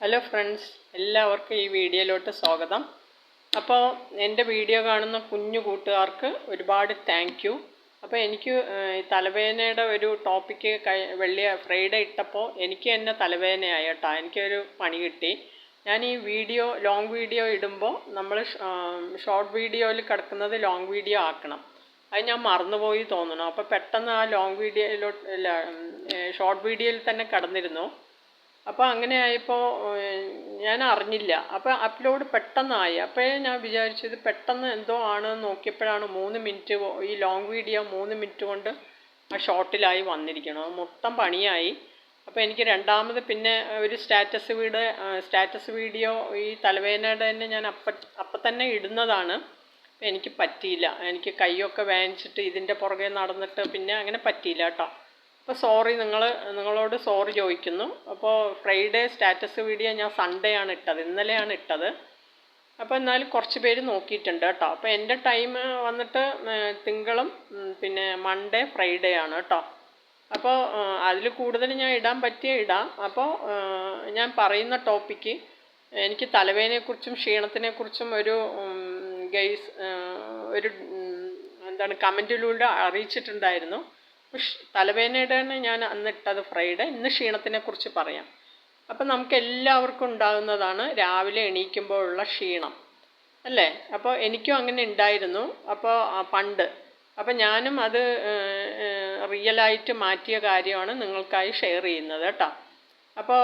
Hello friends എല്ലാവർക്കും ഈ വീഡിയോയിലോട്ട് സ്വാഗതം. അപ്പോൾ എന്റെ വീഡിയോ കാണുന്ന കുഞ്ഞു കൂട്ടുകാർക്ക് ഒരുപാട് താങ്ക് യു അപ്പോൾ എനിക്ക് തലവേദനയുടെ ഒരു ടോപ്പിക്ക് കഴി വെള്ളിയ ഫ്രൈഡേ ഇട്ടപ്പോൾ എനിക്ക് തന്നെ തലവേദനയായി കേട്ടോ. എനിക്കൊരു പണി കിട്ടി. ഞാൻ ഈ വീഡിയോ ലോങ് വീഡിയോ ഇടുമ്പോൾ നമ്മൾ ഷോർട്ട് വീഡിയോയിൽ കിടക്കുന്നത് ലോങ് വീഡിയോ ആക്കണം. അത് ഞാൻ മറന്നുപോയി തോന്നണം അപ്പോൾ പെട്ടെന്ന് ആ ലോങ് വീഡിയോയിലോട്ട് ഷോർട്ട് വീഡിയോയിൽ തന്നെ കടന്നിരുന്നു. അപ്പോൾ അങ്ങനെ ആയപ്പോൾ ഞാൻ അറിഞ്ഞില്ല. അപ്പോൾ അപ്ലോഡ് പെട്ടെന്നായി. അപ്പോഴേ ഞാൻ വിചാരിച്ചത് പെട്ടെന്ന് എന്തോ ആണ് നോക്കിയപ്പോഴാണ് മൂന്ന് മിനിറ്റ് ഈ ലോങ് വീഡിയോ മൂന്ന് മിനിറ്റ് കൊണ്ട് ആ ഷോർട്ടിലായി വന്നിരിക്കണം മൊത്തം പണിയായി. അപ്പോൾ എനിക്ക് രണ്ടാമത് പിന്നെ ഒരു സ്റ്റാറ്റസ് വീട് സ്റ്റാറ്റസ് വീഡിയോ ഈ തലവേദനയുടെ തന്നെ ഞാൻ അപ്പം അപ്പം തന്നെ ഇടുന്നതാണ്. എനിക്ക് പറ്റിയില്ല. എനിക്ക് കൈയൊക്കെ വേദനിച്ചിട്ട് ഇതിന്റെ പുറകെ നടന്നിട്ട് പിന്നെ അങ്ങനെ പറ്റിയില്ല കേട്ടോ. അപ്പോൾ സോറി നിങ്ങൾ നിങ്ങളോട് സോറി ചോദിക്കുന്നു. അപ്പോൾ ഫ്രൈഡേ സ്റ്റാറ്റസ് വീഡിയോ ഞാൻ സൺഡേ ആണ് ഇട്ടത് ഇന്നലെയാണ് ഇട്ടത്. അപ്പോൾ എന്നാലും കുറച്ച് പേര് നോക്കിയിട്ടുണ്ട് കേട്ടോ. അപ്പോൾ എന്റെ ടൈം വന്നിട്ട് തിങ്കളും പിന്നെ മൺഡേ ഫ്രൈഡേ ആണ് കേട്ടോ. അപ്പോൾ അതിൽ കൂടുതൽ ഞാൻ ഇടാൻ പറ്റിയ ഇടാം. അപ്പോൾ ഞാൻ പറയുന്ന ടോപ്പിക്ക് എനിക്ക് തലവേദനയെക്കുറിച്ചും ക്ഷീണത്തിനെക്കുറിച്ചും ഒരു ഗൈസ് ഒരു എന്താണ് കമന്റിലൂടെ അറിയിച്ചിട്ടുണ്ടായിരുന്നു. ഷ് തന്നെ ഞാൻ അന്നിട്ടത് ഫ്രൈഡ്. ഇന്ന് ക്ഷീണത്തിനെ കുറിച്ച് പറയാം. അപ്പം നമുക്ക് എല്ലാവർക്കും ഉണ്ടാകുന്നതാണ് രാവിലെ എണീക്കുമ്പോഴുള്ള ക്ഷീണം. അല്ലേ? അപ്പോൾ എനിക്കും അങ്ങനെ ഉണ്ടായിരുന്നു. അപ്പോൾ പണ്ട്. അപ്പോൾ ഞാനും അത് റിയലായിട്ട് മാറ്റിയ കാര്യമാണ് നിങ്ങൾക്കായി ഷെയർ ചെയ്യുന്നത് കേട്ടോ. അപ്പോൾ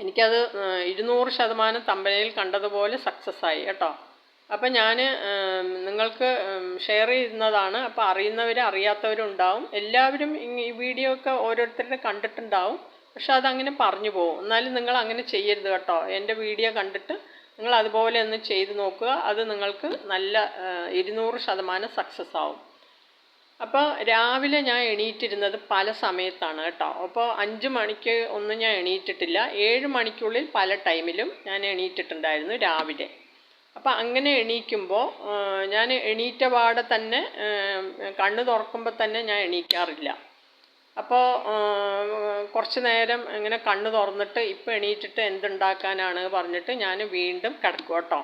എനിക്കത് ഇരുന്നൂറ് ശതമാനം തമ്പനയിൽ കണ്ടതുപോലെ സക്സസ് ആയി കേട്ടോ. അപ്പം ഞാൻ നിങ്ങൾക്ക് ഷെയർ ചെയ്യുന്നതാണ്. അപ്പം അറിയുന്നവർ അറിയാത്തവരുണ്ടാവും. എല്ലാവരും ഈ വീഡിയോ ഒക്കെ ഓരോരുത്തരുടെ കണ്ടിട്ടുണ്ടാവും. പക്ഷെ അതങ്ങനെ പറഞ്ഞു പോകും. എന്നാലും നിങ്ങൾ അങ്ങനെ ചെയ്യരുത് കേട്ടോ. എന്റെ വീഡിയോ കണ്ടിട്ട് നിങ്ങൾ അതുപോലെ ഒന്ന് ചെയ്ത് നോക്കുക. അത് നിങ്ങൾക്ക് നല്ല ഇരുന്നൂറ് ശതമാനം സക്സസ് ആവും. അപ്പോൾ രാവിലെ ഞാൻ എണീറ്റിരുന്നത് പല സമയത്താണ് കേട്ടോ. അപ്പോൾ അഞ്ച് മണിക്ക് ഒന്നും ഞാൻ എണീറ്റിട്ടില്ല. ഏഴ് മണിക്കുള്ളിൽ പല ടൈമിലും ഞാൻ എണീറ്റിട്ടുണ്ടായിരുന്നു രാവിലെ. അപ്പോൾ അങ്ങനെ എണീക്കുമ്പോൾ ഞാൻ എണീറ്റ പാടെ തന്നെ കണ്ണു തുറക്കുമ്പോൾ തന്നെ ഞാൻ എണീക്കാറില്ല. അപ്പോൾ കുറച്ച് നേരം ഇങ്ങനെ കണ്ണ് തുറന്നിട്ട് ഇപ്പം എണീറ്റിട്ട് എന്തുണ്ടാക്കാനാണ് പറഞ്ഞിട്ട് ഞാൻ വീണ്ടും കിടക്കും കേട്ടോ.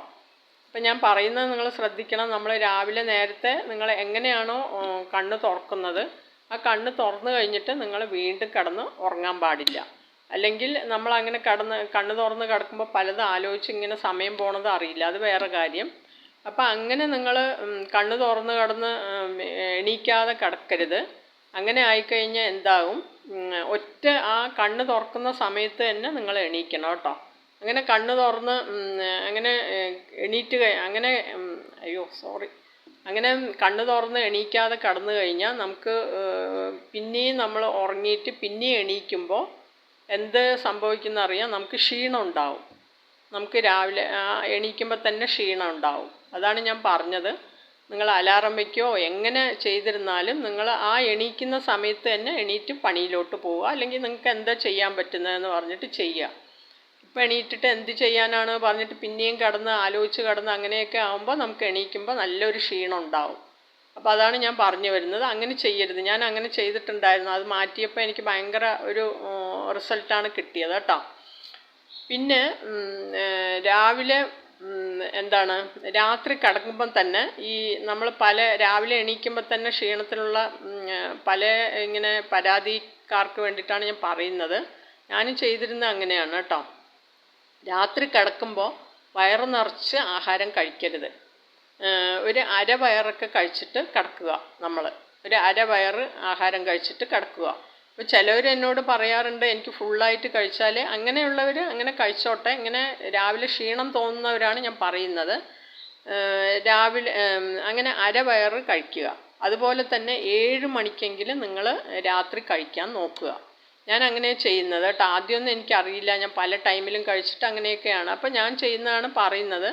അപ്പം ഞാൻ പറയുന്നത് നിങ്ങൾ ശ്രദ്ധിക്കണം. നമ്മൾ രാവിലെ നേരത്തെ നിങ്ങൾ എങ്ങനെയാണോ കണ്ണ് തുറക്കുന്നത് ആ കണ്ണ് തുറന്നു കഴിഞ്ഞിട്ട് നിങ്ങൾ വീണ്ടും കിടന്ന് ഉറങ്ങാൻ പാടില്ല. അല്ലെങ്കിൽ നമ്മൾ അങ്ങനെ കടന്ന് കണ്ണു തുറന്ന് കിടക്കുമ്പോൾ പലതും ആലോചിച്ച് ഇങ്ങനെ സമയം പോണത് അറിയില്ല. അത് വേറെ കാര്യം. അപ്പം അങ്ങനെ നിങ്ങൾ കണ്ണു തുറന്ന് കിടന്ന് എണീക്കാതെ കിടക്കരുത്. അങ്ങനെ ആയിക്കഴിഞ്ഞാൽ എന്താകും ഒറ്റ ആ കണ്ണ് തുറക്കുന്ന സമയത്ത് തന്നെ നിങ്ങൾ എണീക്കണം കേട്ടോ. അങ്ങനെ കണ്ണ് തുറന്ന് അങ്ങനെ എണീറ്റ് അങ്ങനെ അയ്യോ സോറി. അങ്ങനെ കണ്ണ് തുറന്ന് എണീക്കാതെ കടന്നു കഴിഞ്ഞാൽ നമുക്ക് പിന്നെയും നമ്മൾ ഉറങ്ങിയിട്ട് പിന്നെയും എണീക്കുമ്പോൾ എന്ത് സംഭവിക്കുന്ന അറിയാം നമുക്ക് ക്ഷീണം ഉണ്ടാവും. നമുക്ക് രാവിലെ എണീക്കുമ്പോൾ തന്നെ ക്ഷീണം ഉണ്ടാവും. അതാണ് ഞാൻ പറഞ്ഞത്. നിങ്ങൾ അലാറം വയ്ക്കുകയോ എങ്ങനെ ചെയ്തിരുന്നാലും നിങ്ങൾ ആ എണീക്കുന്ന സമയത്ത് തന്നെ എണീറ്റ് പണിയിലോട്ട് പോവുക. അല്ലെങ്കിൽ നിങ്ങൾക്ക് എന്താ ചെയ്യാൻ പറ്റുന്നതെന്ന് പറഞ്ഞിട്ട് ചെയ്യുക. ഇപ്പം എണീറ്റിട്ട് എന്ത് ചെയ്യാനാണ് പറഞ്ഞിട്ട് പിന്നെയും കടന്ന് ആലോചിച്ച് കടന്ന് അങ്ങനെയൊക്കെ ആകുമ്പോൾ നമുക്ക് എണീക്കുമ്പോൾ നല്ലൊരു ക്ഷീണം ഉണ്ടാവും. അപ്പോൾ അതാണ് ഞാൻ പറഞ്ഞു വരുന്നത്. അങ്ങനെ ചെയ്യരുത്. ഞാൻ അങ്ങനെ ചെയ്തിട്ടുണ്ടായിരുന്നു. അത് മാറ്റിയപ്പോൾ എനിക്ക് ഭയങ്കര ഒരു റിസൾട്ടാണ് കിട്ടിയത് കേട്ടോ. പിന്നെ രാവിലെ എന്താണ് രാത്രി കിടക്കുമ്പം തന്നെ ഈ നമ്മൾ പല രാവിലെ എണീക്കുമ്പോൾ തന്നെ ക്ഷീണത്തിനുള്ള പല ഇങ്ങനെ പരാതിക്കാർക്ക് വേണ്ടിയിട്ടാണ് ഞാൻ പറയുന്നത്. ഞാനും ചെയ്തിരുന്നത് അങ്ങനെയാണ് കേട്ടോ. രാത്രി കിടക്കുമ്പോൾ വയറ് നിറച്ച് ആഹാരം കഴിക്കരുത്. ഒരു അര വയറൊക്കെ കഴിച്ചിട്ട് കിടക്കുക നമ്മൾ ഒരു അര വയറ് ആഹാരം കഴിച്ചിട്ട് കിടക്കുക. അപ്പോൾ ചിലവർ എന്നോട് പറയാറുണ്ട് എനിക്ക് ഫുള്ളായിട്ട് കഴിച്ചാൽ അങ്ങനെയുള്ളവർ അങ്ങനെ കഴിച്ചോട്ടെ ഇങ്ങനെ രാവിലെ ക്ഷീണം തോന്നുന്നവരാണ് ഞാൻ പറയുന്നത്. രാവിലെ അങ്ങനെ അരവയറ് കഴിക്കുക. അതുപോലെ തന്നെ ഏഴ് മണിക്കെങ്കിലും നിങ്ങൾ രാത്രി കഴിക്കാൻ നോക്കുക. ഞാൻ അങ്ങനെ ചെയ്യുന്നത് കേട്ടോ. ആദ്യമൊന്നും എനിക്കറിയില്ല. ഞാൻ പല ടൈമിലും കഴിച്ചിട്ട് അങ്ങനെയൊക്കെയാണ്. അപ്പോൾ ഞാൻ ചെയ്യുന്നതാണ് പറയുന്നത്.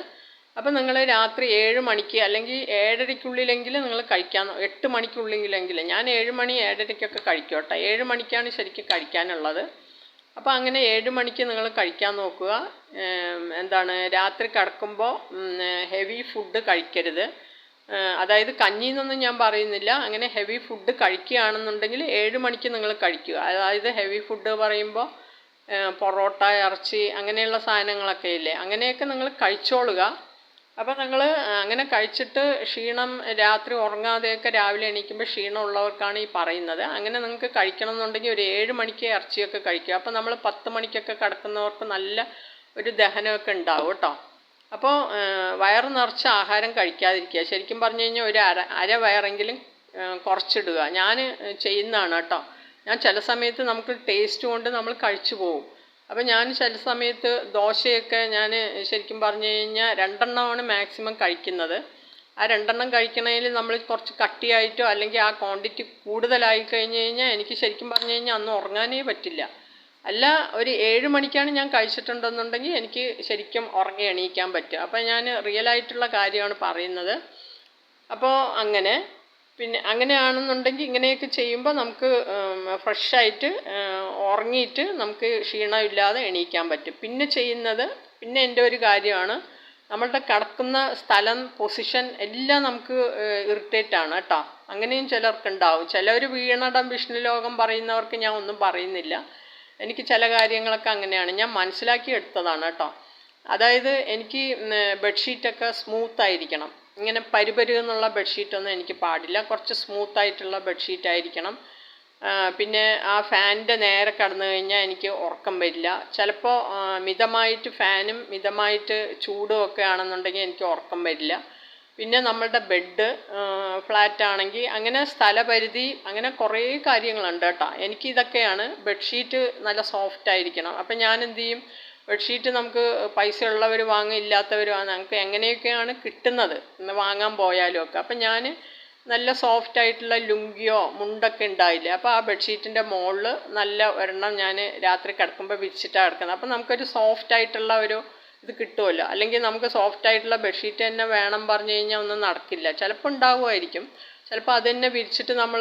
അപ്പോൾ നിങ്ങൾ രാത്രി ഏഴ് മണിക്ക് അല്ലെങ്കിൽ ഏഴരയ്ക്കുള്ളിലെങ്കിൽ നിങ്ങൾ കഴിക്കാൻ എട്ട് മണിക്കുള്ളിലെങ്കിൽ ഞാൻ ഏഴ് മണി ഏഴരയ്ക്കൊക്കെ കഴിക്കും കേട്ടോ ഏഴ് മണിക്കാണ് ശരിക്കും കഴിക്കാനുള്ളത്. അപ്പോൾ അങ്ങനെ ഏഴ് മണിക്ക് നിങ്ങൾ കഴിക്കാൻ നോക്കുക. എന്താണ് രാത്രി കിടക്കുമ്പോൾ ഹെവി ഫുഡ് കഴിക്കരുത്. അതായത് കഞ്ഞിന്നൊന്നും ഞാൻ പറയുന്നില്ല. അങ്ങനെ ഹെവി ഫുഡ് കഴിക്കുകയാണെന്നുണ്ടെങ്കിൽ ഏഴ് മണിക്ക് നിങ്ങൾ കഴിക്കുക. അതായത് ഹെവി ഫുഡ് പറയുമ്പോൾ പൊറോട്ട ഇറച്ചി അങ്ങനെയുള്ള സാധനങ്ങളൊക്കെ ഇല്ലേ? അങ്ങനെയൊക്കെ നിങ്ങൾ കഴിച്ചോളുക. അപ്പോൾ നിങ്ങൾ അങ്ങനെ കഴിച്ചിട്ട് ക്ഷീണം രാത്രി ഉറങ്ങാതെയൊക്കെ രാവിലെ എണീക്കുമ്പോൾ ക്ഷീണം ഉള്ളവർക്കാണ് ഈ പറയുന്നത്. അങ്ങനെ നിങ്ങൾക്ക് കഴിക്കണം എന്നുണ്ടെങ്കിൽ ഒരു ഏഴ് മണിക്ക് ഇറച്ചിയൊക്കെ കഴിക്കുക. അപ്പോൾ നമ്മൾ പത്ത് മണിക്കൊക്കെ കിടക്കുന്നവർക്ക് നല്ല ഒരു ദഹനമൊക്കെ ഉണ്ടാവും കേട്ടോ. അപ്പോൾ വയറ് നിറച്ച് ആഹാരം കഴിക്കാതിരിക്കുക. ശരിക്കും പറഞ്ഞു കഴിഞ്ഞാൽ ഒരു അര അര വയറെങ്കിലും കുറച്ചിടുക. ഞാൻ ചെയ്യുന്നതാണ് കേട്ടോ. ഞാൻ ചില സമയത്ത് നമുക്ക് ടേസ്റ്റ് കൊണ്ട് നമ്മൾ കഴിച്ചു പോകും. അപ്പോൾ ഞാൻ ചില സമയത്ത് ദോശയൊക്കെ ഞാൻ ശരിക്കും പറഞ്ഞു കഴിഞ്ഞാൽ രണ്ടെണ്ണമാണ് മാക്സിമം കഴിക്കുന്നത്. ആ രണ്ടെണ്ണം കഴിക്കണതിൽ നമ്മൾ കുറച്ച് കട്ടിയായിട്ടോ അല്ലെങ്കിൽ ആ ക്വാണ്ടിറ്റി കൂടുതലായി കഴിഞ്ഞ് കഴിഞ്ഞാൽ എനിക്ക് ശരിക്കും പറഞ്ഞു കഴിഞ്ഞാൽ അന്ന് ഉറങ്ങാനേ പറ്റില്ല. അല്ല ഒരു ഏഴ് മണിക്കാണ് ഞാൻ കഴിച്ചിട്ടുണ്ടെന്നുണ്ടെങ്കിൽ എനിക്ക് ശരിക്കും ഉറങ്ങി എണീക്കാൻ പറ്റും അപ്പോൾ ഞാൻ റിയൽ ആയിട്ടുള്ള കാര്യമാണ് പറയുന്നത്. അപ്പോൾ അങ്ങനെ പിന്നെ അങ്ങനെയാണെന്നുണ്ടെങ്കിൽ ഇങ്ങനെയൊക്കെ ചെയ്യുമ്പോൾ നമുക്ക് ഫ്രഷായിട്ട് ഉറങ്ങിയിട്ട് നമുക്ക് ക്ഷീണമില്ലാതെ എണീക്കാൻ പറ്റും. പിന്നെ ചെയ്യുന്നത് പിന്നെ എന്റെ ഒരു കാര്യമാണ് നമ്മളുടെ കിടക്കുന്ന സ്ഥലം പൊസിഷൻ എല്ലാം നമുക്ക് ഇറിറ്റേറ്റ് ആണ് കേട്ടോ. അങ്ങനെയും ചിലർക്കുണ്ടാവും. ചിലർ വീണടം വിഷ്ണു ലോകം പറയുന്നവർക്ക് ഞാൻ ഒന്നും പറയുന്നില്ല. എനിക്ക് ചില കാര്യങ്ങളൊക്കെ അങ്ങനെയാണ്. ഞാൻ മനസ്സിലാക്കി എടുത്തതാണ് കേട്ടോ. അതായത് എനിക്ക് ബെഡ്ഷീറ്റൊക്കെ സ്മൂത്ത് ആയിരിക്കണം ഇങ്ങനെ പരുപരു എന്നുള്ള ബെഡ്ഷീറ്റൊന്നും എനിക്ക് പാടില്ല. കുറച്ച് സ്മൂത്ത് ആയിട്ടുള്ള ബെഡ്ഷീറ്റ് ആയിരിക്കണം. പിന്നെ ആ ഫാനിന്റെ നേരെ കടന്നു കഴിഞ്ഞാൽ എനിക്ക് ഉറക്കം വരില്ല. ചിലപ്പോൾ മിതമായിട്ട് ഫാനും മിതമായിട്ട് ചൂടും ഒക്കെ ആണെന്നുണ്ടെങ്കിൽ എനിക്ക് ഉറക്കം വരില്ല. പിന്നെ നമ്മളുടെ ബെഡ് ഫ്ലാറ്റ് ആണെങ്കിൽ അങ്ങനെ സ്ഥലപരിധി അങ്ങനെ കുറേ കാര്യങ്ങളുണ്ട് കേട്ടോ. എനിക്കിതൊക്കെയാണ് ബെഡ്ഷീറ്റ് നല്ല സോഫ്റ്റ് ആയിരിക്കണം. അപ്പം ഞാൻ എന്ത് ചെയ്യും? ബെഡ്ഷീറ്റ് നമുക്ക് പൈസ ഉള്ളവർ വാങ്ങും ഇല്ലാത്തവരുമാണ് നമുക്ക് എങ്ങനെയൊക്കെയാണ് കിട്ടുന്നത്? ഇന്ന് വാങ്ങാൻ പോയാലും ഒക്കെ. അപ്പം ഞാൻ നല്ല സോഫ്റ്റ് ആയിട്ടുള്ള ലുങ്കിയോ മുണ്ടൊക്കെ ഉണ്ടായില്ലേ? അപ്പോൾ ആ ബെഡ്ഷീറ്റിന്റെ മുകളിൽ നല്ല ഒരെണ്ണം ഞാൻ രാത്രി കിടക്കുമ്പോൾ വിരിച്ചിട്ടാണ് കിടക്കുന്നത്. അപ്പം നമുക്കൊരു സോഫ്റ്റ് ആയിട്ടുള്ള ഒരു ഇത് കിട്ടുമല്ലോ? അല്ലെങ്കിൽ നമുക്ക് സോഫ്റ്റ് ആയിട്ടുള്ള ബെഡ്ഷീറ്റ് തന്നെ വേണം പറഞ്ഞു കഴിഞ്ഞാൽ ഒന്നും നടക്കില്ല. ചിലപ്പോൾ ഉണ്ടാവുമായിരിക്കും. ചിലപ്പോൾ അത് തന്നെ വിരിച്ചിട്ട് നമ്മൾ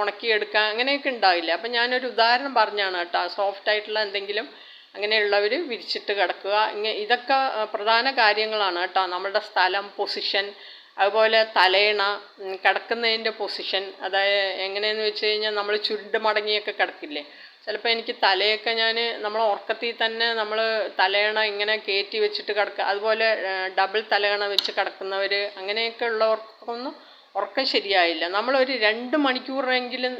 ഉണക്കിയെടുക്കുക അങ്ങനെയൊക്കെ ഉണ്ടാവില്ല? അപ്പം ഞാനൊരു ഉദാഹരണം പറഞ്ഞാണ് കേട്ടോ. സോഫ്റ്റ് ആയിട്ടുള്ള എന്തെങ്കിലും അങ്ങനെയുള്ളവർ വിരിച്ചിട്ട് കിടക്കുക. ഇങ്ങനെ ഇതൊക്കെ പ്രധാന കാര്യങ്ങളാണ് കേട്ടോ. നമ്മളുടെ സ്ഥലം പൊസിഷൻ അതുപോലെ തലേണ കിടക്കുന്നതിന്റെ പൊസിഷൻ അതായത് എങ്ങനെയെന്ന് വെച്ച് കഴിഞ്ഞാൽ നമ്മൾ ചുരുണ്ട് മടങ്ങിയൊക്കെ കിടക്കില്ലേ? ചിലപ്പോൾ എനിക്ക് തലയൊക്കെ ഞാൻ നമ്മൾ ഉറക്കത്തിൽ തന്നെ നമ്മൾ തലേണ ഇങ്ങനെ കയറ്റി വെച്ചിട്ട് കിടക്കുക അതുപോലെ ഡബിൾ തലേണ വെച്ച് കിടക്കുന്നവർ അങ്ങനെയൊക്കെ ഉള്ളവർക്കൊന്നും ഉറക്കം ശരിയായില്ല. നമ്മളൊരു രണ്ട് മണിക്കൂറെങ്കിലും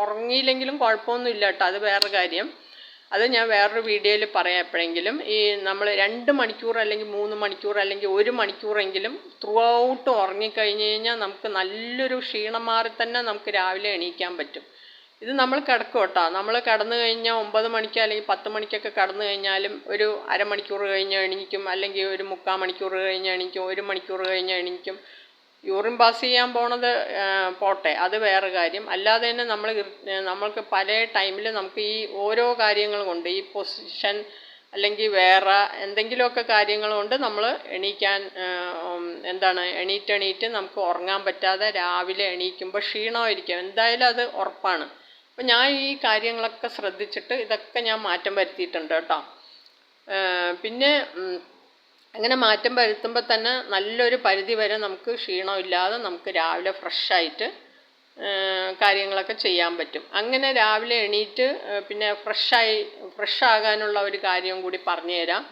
ഉറങ്ങിയില്ലെങ്കിലും കുഴപ്പമൊന്നുമില്ല കേട്ടോ. അത് വേറെ കാര്യം. അത് ഞാൻ വേറൊരു വീഡിയോയിൽ പറയാം എപ്പോഴെങ്കിലും. ഈ നമ്മൾ രണ്ട് മണിക്കൂർ അല്ലെങ്കിൽ മൂന്ന് മണിക്കൂർ അല്ലെങ്കിൽ ഒരു മണിക്കൂറെങ്കിലും ത്രൂ ഔട്ട് ഉറങ്ങിക്കഴിഞ്ഞ് കഴിഞ്ഞാൽ നമുക്ക് നല്ലൊരു ക്ഷീണം മാറി തന്നെ നമുക്ക് രാവിലെ എണീക്കാൻ പറ്റും. ഇത് നമ്മൾ കിടക്കും കേട്ടോ. നമ്മൾ കടന്നു കഴിഞ്ഞാൽ ഒമ്പത് മണിക്ക് അല്ലെങ്കിൽ പത്ത് മണിക്കൊക്കെ കടന്നു കഴിഞ്ഞാലും ഒരു അരമണിക്കൂർ കഴിഞ്ഞ് എണീക്കും. അല്ലെങ്കിൽ ഒരു മുക്കാൽ മണിക്കൂർ കഴിഞ്ഞ് എണീക്കും. ഒരു മണിക്കൂർ കഴിഞ്ഞ് എണീക്കും. യൂറിൻ പാസ് ചെയ്യാൻ പോണത് പോട്ടെ അത് വേറെ കാര്യം. അല്ലാതെ തന്നെ നമ്മൾ നമ്മൾക്ക് പല ടൈമിൽ നമുക്ക് ഈ ഓരോ കാര്യങ്ങൾ കൊണ്ട് ഈ പൊസിഷൻ അല്ലെങ്കിൽ വേറെ എന്തെങ്കിലുമൊക്കെ കാര്യങ്ങൾ കൊണ്ട് നമ്മൾ എണീക്കാൻ എന്താണ് എണീറ്റ് എണീറ്റ് നമുക്ക് ഉറങ്ങാൻ പറ്റാതെ രാവിലെ എണീക്കുമ്പോൾ ക്ഷീണമായിരിക്കും. എന്തായാലും അത് ഉറപ്പാണ്. അപ്പം ഞാൻ ഈ കാര്യങ്ങളൊക്കെ ശ്രദ്ധിച്ചിട്ട് ഇതൊക്കെ ഞാൻ മാറ്റം വരുത്തിയിട്ടുണ്ട് കേട്ടോ. പിന്നെ അങ്ങനെ മാറ്റം വരുത്തുമ്പോൾ തന്നെ നല്ലൊരു പരിധി വരെ നമുക്ക് ക്ഷീണമില്ലാതെ നമുക്ക് രാവിലെ ഫ്രഷായിട്ട് കാര്യങ്ങളൊക്കെ ചെയ്യാൻ പറ്റും. അങ്ങനെ രാവിലെ എണീറ്റ് പിന്നെ ഫ്രഷായി ഫ്രഷാകാനുള്ള ഒരു കാര്യം കൂടി പറഞ്ഞു തരാം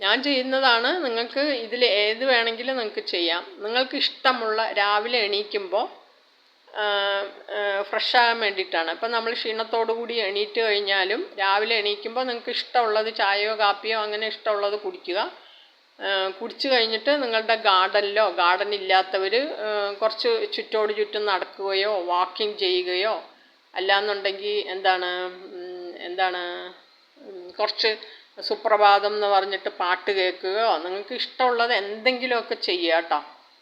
ഞാൻ ചെയ്യുന്നതാണ് നിങ്ങൾക്ക് ഇതിൽ ഏത് വേണമെങ്കിലും നിങ്ങൾക്ക് ചെയ്യാം. നിങ്ങൾക്ക് ഇഷ്ടമുള്ള രാവിലെ എണീക്കുമ്പോൾ ഫ്രഷാകാൻ വേണ്ടിയിട്ടാണ്. ഇപ്പം നമ്മൾ ക്ഷീണത്തോടു കൂടി എണീറ്റ് കഴിഞ്ഞാലും രാവിലെ എണീക്കുമ്പോൾ നിങ്ങൾക്ക് ഇഷ്ടമുള്ളത് ചായയോ കാപ്പിയോ അങ്ങനെ ഇഷ്ടമുള്ളത് കുടിക്കുക. കുടിച്ചു കഴിഞ്ഞിട്ട് നിങ്ങളുടെ ഗാർഡനിലോ ഗാർഡൻ ഇല്ലാത്തവർ കുറച്ച് ചുറ്റോട് ചുറ്റും നടക്കുകയോ വാക്കിംഗ് ചെയ്യുകയോ അല്ലാന്നുണ്ടെങ്കിൽ എന്താണ് എന്താണ് കുറച്ച് സുപ്രഭാതം എന്ന് പറഞ്ഞിട്ട് പാട്ട് കേൾക്കുകയോ നിങ്ങൾക്ക് ഇഷ്ടമുള്ളത് എന്തെങ്കിലുമൊക്കെ ചെയ്യുക കേട്ടോ.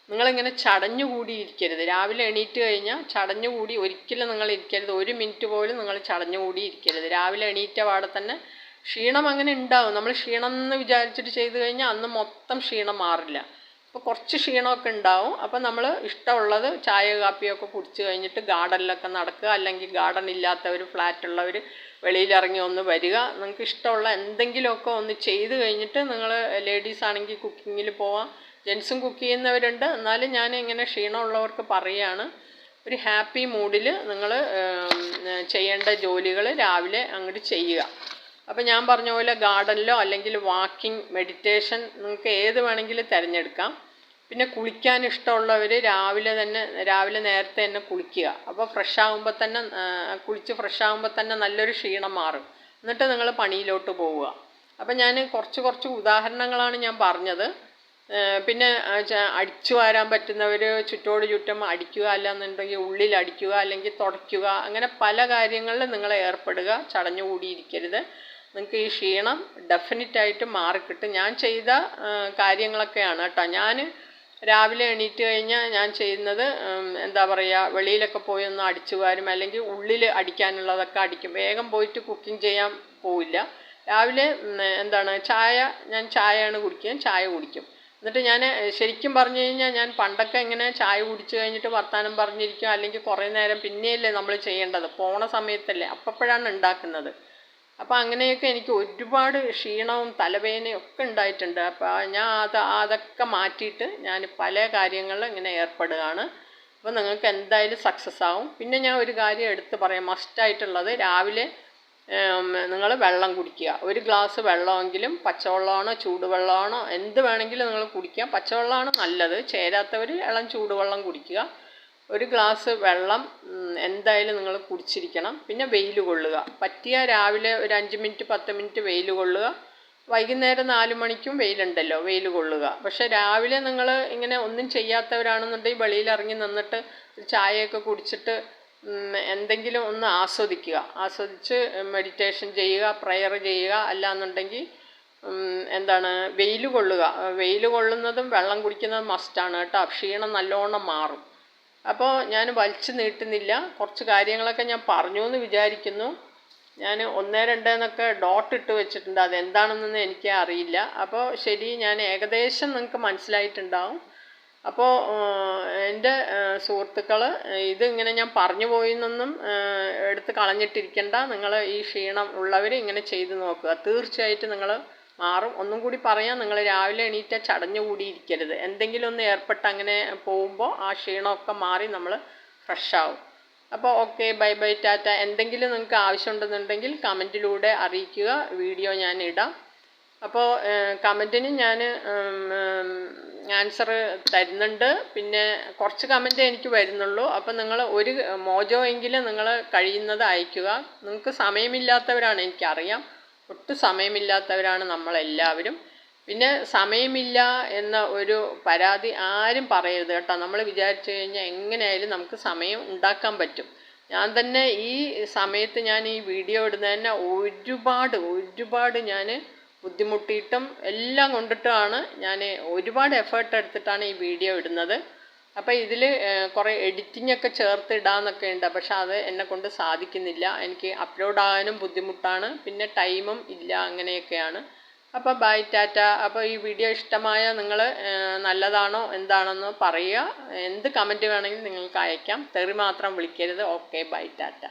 നിങ്ങളിങ്ങനെ ചടഞ്ഞുകൂടി ഇരിക്കരുത്. രാവിലെ എണീറ്റ് കഴിഞ്ഞാൽ ചടഞ്ഞുകൂടി ഒരിക്കലും നിങ്ങൾ ഇരിക്കരുത്. ഒരു മിനിറ്റ് പോലും നിങ്ങൾ ചടഞ്ഞുകൂടി ഇരിക്കരുത്. രാവിലെ എണീറ്റ പാടെ തന്നെ ക്ഷീണം അങ്ങനെ ഉണ്ടാവും. നമ്മൾ ക്ഷീണം എന്ന് വിചാരിച്ചിട്ട് ചെയ്തു കഴിഞ്ഞാൽ അന്ന് മൊത്തം ക്ഷീണം മാറില്ല. അപ്പോൾ കുറച്ച് ക്ഷീണമൊക്കെ ഉണ്ടാവും. അപ്പോൾ നമ്മൾ ഇഷ്ടമുള്ളത് ചായ കാപ്പിയൊക്കെ കുടിച്ച് കഴിഞ്ഞിട്ട് ഗാർഡനിലൊക്കെ നടക്കുക. അല്ലെങ്കിൽ ഗാർഡൻ ഇല്ലാത്തവർ ഫ്ലാറ്റുള്ളവർ വെളിയിലിറങ്ങി ഒന്ന് വരിക. നിങ്ങൾക്ക് ഇഷ്ടമുള്ള എന്തെങ്കിലുമൊക്കെ ഒന്ന് ചെയ്ത് കഴിഞ്ഞിട്ട് നിങ്ങൾ ലേഡീസ് ആണെങ്കിൽ കുക്കിങ്ങിൽ പോവാം. ജെൻസും കുക്ക് ചെയ്യുന്നവരുണ്ട്. എന്നാലും ഞാൻ ഇങ്ങനെ ക്ഷീണമുള്ളവർക്ക് പറയുകയാണ് ഒരു ഹാപ്പി മൂഡിൽ നിങ്ങൾ ചെയ്യേണ്ട ജോലികൾ രാവിലെ അങ്ങോട്ട് ചെയ്യുക. അപ്പോൾ ഞാൻ പറഞ്ഞ പോലെ ഗാർഡനിലോ അല്ലെങ്കിൽ വാക്കിംഗ് മെഡിറ്റേഷൻ നിങ്ങൾക്ക് ഏത് വേണമെങ്കിലും തിരഞ്ഞെടുക്കാം. പിന്നെ കുളിക്കാൻ ഇഷ്ടമുള്ളവർ രാവിലെ തന്നെ രാവിലെ നേരത്തെ തന്നെ കുളിക്കുക. അപ്പോൾ ഫ്രഷ് ആകുമ്പോൾ തന്നെ കുളിച്ച് ഫ്രഷ് ആകുമ്പോൾ തന്നെ നല്ലൊരു ക്ഷീണം മാറും. എന്നിട്ട് നിങ്ങൾ പണിയിലോട്ട് പോവുക. അപ്പം ഞാൻ കുറച്ച് കുറച്ച് ഉദാഹരണങ്ങളാണ് ഞാൻ പറഞ്ഞത്. പിന്നെ അടിച്ചു വാരാൻ പറ്റുന്നവർ ചുറ്റോട് ചുറ്റും അടിക്കുക അല്ലാന്നുണ്ടെങ്കിൽ ഉള്ളിൽ അടിക്കുക അല്ലെങ്കിൽ തുടയ്ക്കുക. അങ്ങനെ പല കാര്യങ്ങളിൽ നിങ്ങൾ ഏർപ്പെടുക ചടഞ്ഞുകൂടിയിരിക്കരുത് നിങ്ങൾക്ക് ഈ ക്ഷീണം ഡെഫിനറ്റായിട്ട് മാറിക്കിട്ടും ഞാൻ ചെയ്ത കാര്യങ്ങളൊക്കെയാണ് കേട്ടോ. ഞാൻ രാവിലെ എണീറ്റ് കഴിഞ്ഞാൽ ഞാൻ ചെയ്യുന്നത് എന്താ പറയുക വെളിയിലൊക്കെ പോയി ഒന്ന് അടിച്ചു വാരും അല്ലെങ്കിൽ ഉള്ളിൽ അടിക്കാനുള്ളതൊക്കെ അടിക്കും. വേഗം പോയിട്ട് കുക്കിംഗ് ചെയ്യാൻ പോവില്ല. രാവിലെ എന്താണ് ചായ ഞാൻ ചായയാണ് കുടിക്കുക ചായ കുടിക്കും. എന്നിട്ട് ഞാൻ ശരിക്കും പറഞ്ഞു കഴിഞ്ഞാൽ ഞാൻ പണ്ടൊക്കെ ഇങ്ങനെ ചായ കുടിച്ചു കഴിഞ്ഞിട്ട് വർത്തമാനം പറഞ്ഞിരിക്കും അല്ലെങ്കിൽ കുറേ നേരം പിന്നെയല്ലേ നമ്മൾ ചെയ്യേണ്ടത്. പോണ സമയത്തല്ലേ. അപ്പോഴാണ് ഉണ്ടാക്കുന്നത്. അപ്പോൾ അങ്ങനെയൊക്കെ എനിക്ക് ഒരുപാട് ക്ഷീണവും തലവേദനയും ഒക്കെ ഉണ്ടായിട്ടുണ്ട്. അപ്പോൾ ഞാൻ അത് അതൊക്കെ മാറ്റിയിട്ട് ഞാൻ പല കാര്യങ്ങളിലും ഇങ്ങനെ ഏർപ്പെടുകയാണ്. അപ്പോൾ നിങ്ങൾക്ക് എന്തായാലും സക്സസ് ആവും. പിന്നെ ഞാൻ ഒരു കാര്യം എടുത്ത് പറയാം. മസ്റ്റായിട്ടുള്ളത് രാവിലെ നിങ്ങൾ വെള്ളം കുടിക്കുക. ഒരു ഗ്ലാസ് വെള്ളമെങ്കിലും പച്ചവെള്ളമാണോ ചൂടുവെള്ളമാണോ എന്ത് വേണമെങ്കിലും നിങ്ങൾ കുടിക്കാം. പച്ചവെള്ളമാണ് നല്ലത്. ചേരാത്തവർ ഇളം ചൂടുവെള്ളം കുടിക്കുക. ഒരു ഗ്ലാസ് വെള്ളം എന്തായാലും നിങ്ങൾ കുടിച്ചിരിക്കണം. പിന്നെ വെയിൽ കൊള്ളുക. പറ്റിയ രാവിലെ ഒരു അഞ്ച് മിനിറ്റ് പത്ത് മിനിറ്റ് വെയിൽ കൊള്ളുക. വൈകുന്നേരം നാല് മണിക്കും വെയിലുണ്ടല്ലോ വെയിൽ കൊള്ളുക. പക്ഷെ രാവിലെ നിങ്ങൾ ഇങ്ങനെ ഒന്നും ചെയ്യാത്തവരാണെന്നുണ്ടെങ്കിൽ വെളിയിൽ ഇറങ്ങി നിന്നിട്ട് ചായയൊക്കെ കുടിച്ചിട്ട് എന്തെങ്കിലും ഒന്ന് ആസ്വദിക്കുക. ആസ്വദിച്ച് മെഡിറ്റേഷൻ ചെയ്യുക പ്രെയർ ചെയ്യുക. അല്ലാന്നുണ്ടെങ്കിൽ എന്താണ് വെയിൽ കൊള്ളുക. വെയിൽ കൊള്ളുന്നതും വെള്ളം കുടിക്കുന്നതും മസ്റ്റാണ് കേട്ടോ. ക്ഷീണം നല്ലോണം മാറും. അപ്പോൾ ഞാൻ വലിച്ചു നീട്ടുന്നില്ല. കുറച്ച് കാര്യങ്ങളൊക്കെ ഞാൻ പറഞ്ഞു എന്ന് വിചാരിക്കുന്നു. ഞാൻ ഒന്ന് രണ്ട് എന്നൊക്കെ ഡോട്ട് ഇട്ട് വെച്ചിട്ടുണ്ട്. അതെന്താണെന്നൊന്നും എനിക്ക് അറിയില്ല. അപ്പോൾ ശരി ഞാൻ ഏകദേശം നിങ്ങൾക്ക് മനസ്സിലായിട്ടുണ്ടാവും. അപ്പോൾ എന്റെ സുഹൃത്തുക്കൾ ഇതിങ്ങനെ ഞാൻ പറഞ്ഞു പോയിന്നൊന്നും എടുത്ത് കളഞ്ഞിട്ടിരിക്കണ്ട. നിങ്ങൾ ഈ ക്ഷീണം ഉള്ളവർ ഇങ്ങനെ ചെയ്ത് നോക്കുക. തീർച്ചയായിട്ടും നിങ്ങൾ മാറും. ഒന്നും കൂടി പറയാം നിങ്ങൾ രാവിലെ എണീറ്റ ചടഞ്ഞു കൂടി ഇരിക്കരുത് എന്തെങ്കിലും ഒന്ന് ഏർപ്പെട്ട് അങ്ങനെ പോകുമ്പോൾ ആ ക്ഷീണമൊക്കെ മാറി നമ്മൾ ഫ്രഷ് ആവും. അപ്പോൾ ഓക്കെ ബൈ ബൈ ടാറ്റ. എന്തെങ്കിലും നിങ്ങൾക്ക് ആവശ്യമുണ്ടെന്നുണ്ടെങ്കിൽ കമന്റിലൂടെ അറിയിക്കുക. വീഡിയോ ഞാൻ ഇടാം. അപ്പോൾ കമന്റിന് ഞാൻ ആൻസർ തരുന്നുണ്ട്. പിന്നെ കുറച്ച് കമന്റ് എനിക്ക് വരുന്നുള്ളൂ. അപ്പോൾ നിങ്ങൾ ഒരു മോജോ എങ്കിലും നിങ്ങൾ കഴിയുന്നത് അയക്കുക നിങ്ങൾക്ക് സമയമില്ലാത്തവരാണ് എനിക്കറിയാം. ഒട്ടും സമയമില്ലാത്തവരാണ് നമ്മളെല്ലാവരും. പിന്നെ സമയമില്ല എന്ന ഒരു പരാതി ആരും പറയരുത് കേട്ടോ. നമ്മൾ വിചാരിച്ചു കഴിഞ്ഞാൽ എങ്ങനെയായാലും നമുക്ക് സമയം ഉണ്ടാക്കാൻ പറ്റും. ഞാൻ തന്നെ ഈ സമയത്ത് ഞാൻ ഈ വീഡിയോ ഇടുന്ന തന്നെ ഒരുപാട് ഒരുപാട് ഞാൻ ബുദ്ധിമുട്ടിയിട്ടും എല്ലാം കൊണ്ടിട്ടാണ് ഞാൻ ഒരുപാട് എഫേർട്ട് എടുത്തിട്ടാണ് ഈ വീഡിയോ ഇടുന്നത്. അപ്പോൾ ഇതിൽ കുറേ എഡിറ്റിംഗ് ഒക്കെ ചേർത്ത് ഇടാമെന്നൊക്കെ ഉണ്ട്. പക്ഷെ അത് എന്നെ കൊണ്ട് സാധിക്കുന്നില്ല. എനിക്ക് അപ്ലോഡ് ആകാനും ബുദ്ധിമുട്ടാണ്. പിന്നെ ടൈമും ഇല്ല അങ്ങനെയൊക്കെയാണ്. അപ്പോൾ ബൈ ടാറ്റ അപ്പോൾ ഈ വീഡിയോ ഇഷ്ടമായ നിങ്ങൾ നല്ലതാണോ എന്താണെന്ന് പറയുക. എന്ത് കമന്റ് വേണമെങ്കിലും നിങ്ങൾക്ക് അയക്കാം. തെറി മാത്രം വിളിക്കരുത്. Okay bye Tata